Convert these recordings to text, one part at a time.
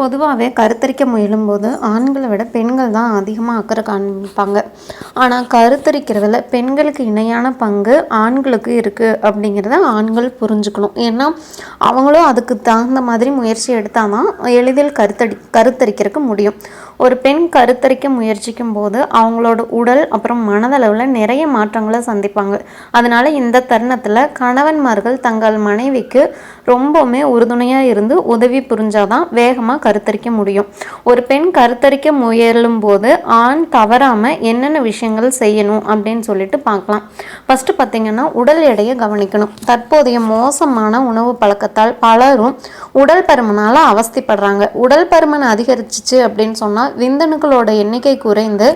பொதுவாகவே கருத்தரிக்க முயலும்போது ஆண்களை விட பெண்கள் தான் அதிகமாக அக்கறை காண்பிப்பாங்க ஆனால் கருத்தரிக்கிறதுல பெண்களுக்கு இணையான பங்கு ஆண்களுக்கு இருக்குது அப்படிங்கிறத ஆண்கள் புரிஞ்சுக்கணும். ஏன்னா அவங்களும் அதுக்கு தகுந்த மாதிரி முயற்சி எடுத்தால் தான் எளிதில் கருத்தடி கருத்தரிக்கிறதுக்கு முடியும். ஒரு பெண் கருத்தரிக்க முயற்சிக்கும் போது அவங்களோட உடல் அப்புறம் மனதளவில் நிறைய மாற்றங்களை சந்திப்பாங்க. அதனால் இந்த தருணத்தில் கணவன்மார்கள் தங்கள் மனைவிக்கு ரொம்பவுமே உறுதுணையாக இருந்து உதவி புரிஞ்சாதான் வேகமாக கருத்தரிக்க முடியும். ஒரு பெண் கருத்தரிக்க முயலும் போது ஆண் தவறாமல் என்னென்ன விஷயங்கள் செய்யணும் அப்படின்னு சொல்லிட்டு பார்க்கலாம். ஃபஸ்ட்டு பார்த்தீங்கன்னா உடல் எடையை கவனிக்கணும். தற்போதைய மோசமான உணவு பழக்கத்தால் பலரும் உடல் பருமனால் அவஸ்திப்படுறாங்க. உடல் பருமன் அதிகரிச்சிச்சு அப்படின்னு சொன்னால் விந்தணுக்களோட எண்ணிக்கை குறைந்து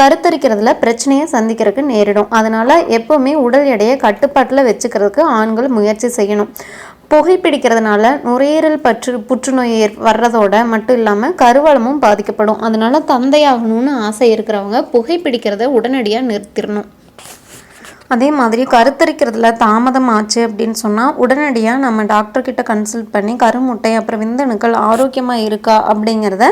கருத்தரிக்கிறதுல பிரச்சனையை சந்திக்கிறதுக்கு நேரிடும். அதனால் எப்போவுமே உடல் எடையை கட்டுப்பாட்டில் வச்சுக்கிறதுக்கு ஆண்கள் முயற்சி செய்யணும். புகைப்பிடிக்கிறதுனால நுரையீரல் பற்று புற்றுநோய் வர்றதோட மட்டும் இல்லாமல் கருவளமும் பாதிக்கப்படும். அதனால தந்தையாகணும்னு ஆசை இருக்கிறவங்க புகைப்பிடிக்கிறத உடனடியாக நிறுத்திடணும். அதே மாதிரி கருத்தரிக்கிறதுல தாமதம் ஆச்சு அப்படின்னு சொன்னால் உடனடியாக நம்ம டாக்டர்கிட்ட கன்சல்ட் பண்ணி கருமுட்டை அப்புறம் விந்தணுக்கள் ஆரோக்கியமாக இருக்கா அப்படிங்கிறத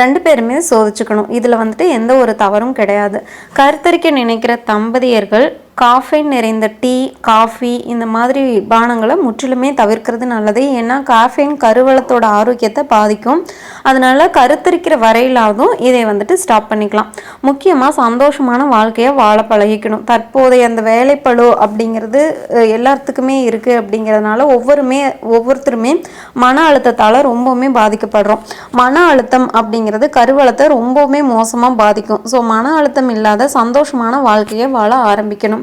ரெண்டு பேருமே சோதிச்சுக்கணும். இதில் வந்துட்டு எந்த ஒரு தவறும் கிடையாது. கருத்தரிக்க நினைக்கிற தம்பதியர்கள் காஃபைன் நிறைந்த டீ காஃபி இந்த மாதிரி பானங்களை முற்றிலுமே தவிர்க்கிறது நல்லது. ஏன்னா காஃபைன் கருவளத்தோட ஆரோக்கியத்தை பாதிக்கும். அதனால் கருத்தரிக்கிற வரையிலாவதும் இதை வந்துட்டு ஸ்டாப் பண்ணிக்கலாம். முக்கியமாக சந்தோஷமான வாழ்க்கையை வாழ பழகிக்கணும். தற்போதைய அந்த வேலைப்பழு அப்படிங்கிறது எல்லாத்துக்குமே இருக்குது அப்படிங்கிறதுனால ஒவ்வொருமே ஒவ்வொருத்தருமே மன அழுத்தத்தால் ரொம்பவுமே பாதிக்கப்படுறோம். மன அழுத்தம் அப்படிங்கிறது கருவளத்தை ரொம்பவுமே மோசமாக பாதிக்கும். ஸோ மன அழுத்தம் இல்லாத சந்தோஷமான வாழ்க்கையை வாழ ஆரம்பிக்கணும்.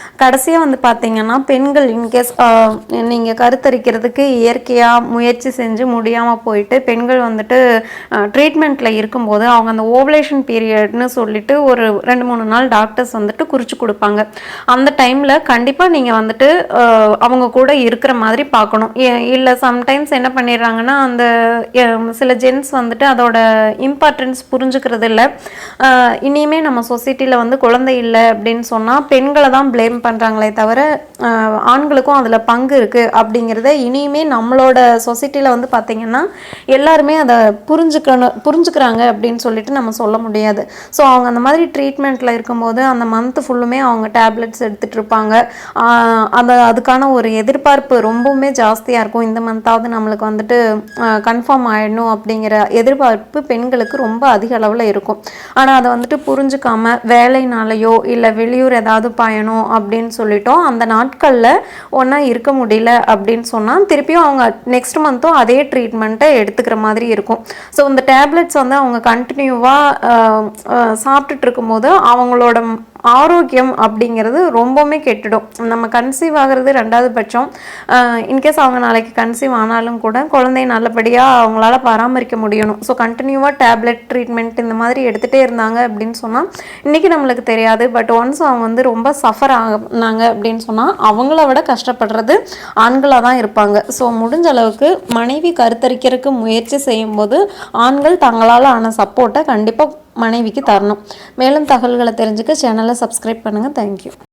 கடைசியாக வந்து பார்த்தீங்கன்னா பெண்கள் இன்கேஸ் நீங்கள் கருத்தரிக்கிறதுக்கு இயற்கையாக முயற்சி செஞ்சு முடியாமல் போயிட்டு பெண்கள் வந்துட்டு ட்ரீட்மெண்ட்டில் இருக்கும்போது அவங்க அந்த ஓவலேஷன் பீரியட்னு சொல்லிட்டு ஒரு ரெண்டு மூணு நாள் டாக்டர்ஸ் வந்துட்டு குறித்து கொடுப்பாங்க. அந்த டைமில் கண்டிப்பாக நீங்கள் வந்துட்டு அவங்க கூட இருக்கிற மாதிரி பார்க்கணும். இல்லை சம்டைம்ஸ் என்ன பண்ணிடுறாங்கன்னா அந்த சில ஜென்ஸ் வந்துட்டு அதோட இம்பார்ட்டன்ஸ் புரிஞ்சுக்கிறது இல்லை இனிமே நம்ம சொசைட்டியில் வந்து குழந்தை இல்லை அப்படின்னு சொன்னால் பெண்களை தான் ப்ளேம் பண்ண பண்ணுறாங்களே தவிர ஆண்களுக்கும் அதில் பங்கு இருக்குது அப்படிங்கிறத இனியுமே நம்மளோட சொசைட்டியில் வந்து பார்த்திங்கன்னா எல்லாருமே அதை புரிஞ்சுக்கணும் புரிஞ்சுக்கிறாங்க அப்படின்னு சொல்லிட்டு நம்ம சொல்ல முடியாது. ஸோ அவங்க அந்த மாதிரி ட்ரீட்மெண்ட்டில் இருக்கும்போது அந்த மந்த் ஃபுல்லுமே அவங்க டேப்லெட்ஸ் எடுத்துகிட்டு இருப்பாங்க. அந்த அதுக்கான ஒரு எதிர்பார்ப்பு ரொம்பவுமே ஜாஸ்தியாக இருக்கும். இந்த மந்தாவது நம்மளுக்கு வந்துட்டு கன்ஃபார்ம் ஆகிடணும் அப்படிங்கிற எதிர்பார்ப்பு பெண்களுக்கு ரொம்ப அதிக அளவில் இருக்கும். ஆனால் அதை வந்துட்டு புரிஞ்சுக்காம வேலைனாலேயோ இல்லை வெளியூர் ஏதாவது பயணம் அப்படின்னு சொல்லிட்டோம். அந்த நாட்களில் ஒன்றா இருக்க முடியல அப்படின்னு சொன்னால் திருப்பியும் அவங்க நெக்ஸ்ட் மந்த்தும் அதே ட்ரீட்மெண்ட்டை எடுத்துக்கிற மாதிரி இருக்கும். ஸோ இந்த டேப்லெட்ஸ் வந்து அவங்க கண்டினியூவாக சாப்பிட்டுட்டு இருக்கும்போது அவங்களோட ஆரோக்கியம் அப்படிங்கிறது ரொம்பவுமே கெட்டுடும். நம்ம கன்சீவ் ஆகிறது ரெண்டாவது பட்சம். இன்கேஸ் அவங்க நாளைக்கு கன்சீவ் ஆனாலும் கூட குழந்தைய நல்லபடியாக அவங்களால பராமரிக்க முடியணும். ஸோ கண்டினியூவாக டேப்லெட் ட்ரீட்மெண்ட் இந்த மாதிரி எடுத்துகிட்டே இருந்தாங்க அப்படின்னு சொன்னால் இன்றைக்கி நம்மளுக்கு தெரியாது. பட் ஒன்ஸ் அவங்க வந்து ரொம்ப சஃபர் ஆகினாங்க அப்படின்னு சொன்னால் அவங்கள விட கஷ்டப்படுறது ஆண்களாக தான் இருப்பாங்க. ஸோ முடிஞ்ச அளவுக்கு மனைவி கருத்தரிக்கிறதுக்கு முயற்சி செய்யும்போது ஆண்கள் தங்களால் ஆன சப்போர்ட்டை கண்டிப்பாக மனைவிக்கு தரணும். மேலும் தகவல்களை தெரிஞ்சுக்க சேனலை சப்ஸ்கிரைப் பண்ணுங்கள் தேங்க்யூ